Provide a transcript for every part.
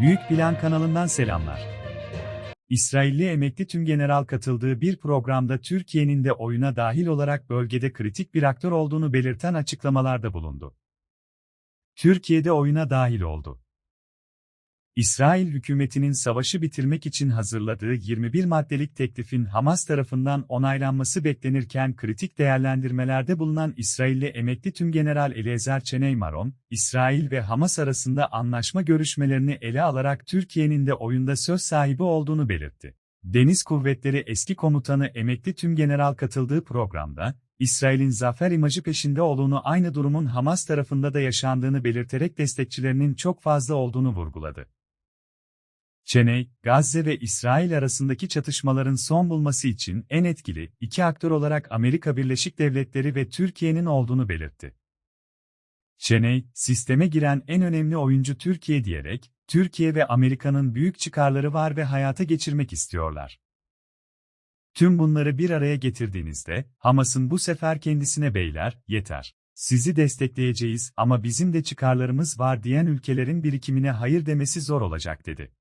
Büyük Plan kanalından selamlar. İsrailli emekli tümgeneral katıldığı bir programda Türkiye'nin de oyuna dahil olarak bölgede kritik bir aktör olduğunu belirten açıklamalarda bulundu. Türkiye'de oyuna dahil oldu. İsrail hükümetinin savaşı bitirmek için hazırladığı 21 maddelik teklifin Hamas tarafından onaylanması beklenirken kritik değerlendirmelerde bulunan İsrailli emekli tümgeneral Eliezer Çeney Maron, İsrail ve Hamas arasında anlaşma görüşmelerini ele alarak Türkiye'nin de oyunda söz sahibi olduğunu belirtti. Deniz Kuvvetleri eski komutanı emekli tümgeneral katıldığı programda, İsrail'in zafer imajı peşinde olduğunu aynı durumun Hamas tarafında da yaşandığını belirterek destekçilerinin çok fazla olduğunu vurguladı. Çeney, Gazze ve İsrail arasındaki çatışmaların son bulması için en etkili iki aktör olarak Amerika Birleşik Devletleri ve Türkiye'nin olduğunu belirtti. Çeney, sisteme giren en önemli oyuncu Türkiye diyerek, Türkiye ve Amerika'nın büyük çıkarları var ve hayata geçirmek istiyorlar. Tüm bunları bir araya getirdiğinizde, Hamas'ın bu sefer kendisine beyler, yeter. Sizi destekleyeceğiz ama bizim de çıkarlarımız var diyen ülkelerin birikimine hayır demesi zor olacak dedi.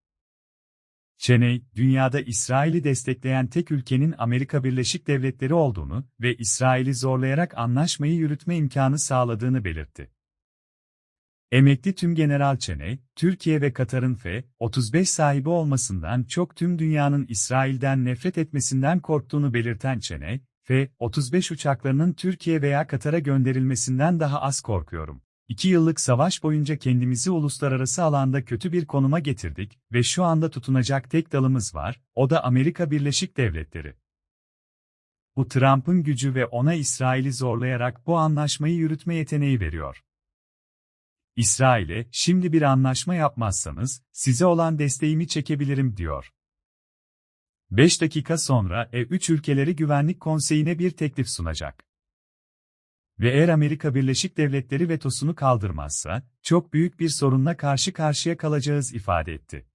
Çeney, dünyada İsrail'i destekleyen tek ülkenin Amerika Birleşik Devletleri olduğunu ve İsrail'i zorlayarak anlaşmayı yürütme imkanı sağladığını belirtti. Emekli Tümgeneral Çeney, Türkiye ve Katar'ın F-35 sahibi olmasından çok tüm dünyanın İsrail'den nefret etmesinden korktuğunu belirten Çeney, F-35 uçaklarının Türkiye veya Katar'a gönderilmesinden daha az korkuyorum. İki yıllık savaş boyunca kendimizi uluslararası alanda kötü bir konuma getirdik ve şu anda tutunacak tek dalımız var, o da Amerika Birleşik Devletleri. Bu Trump'ın gücü ve ona İsrail'i zorlayarak bu anlaşmayı yürütme yeteneği veriyor. İsrail'e, şimdi bir anlaşma yapmazsanız, size olan desteğimi çekebilirim diyor. 5 dakika sonra E3 ülkeleri Güvenlik Konseyi'ne bir teklif sunacak. Ve eğer Amerika Birleşik Devletleri vetosunu kaldırmazsa, çok büyük bir sorunla karşı karşıya kalacağız ifade etti.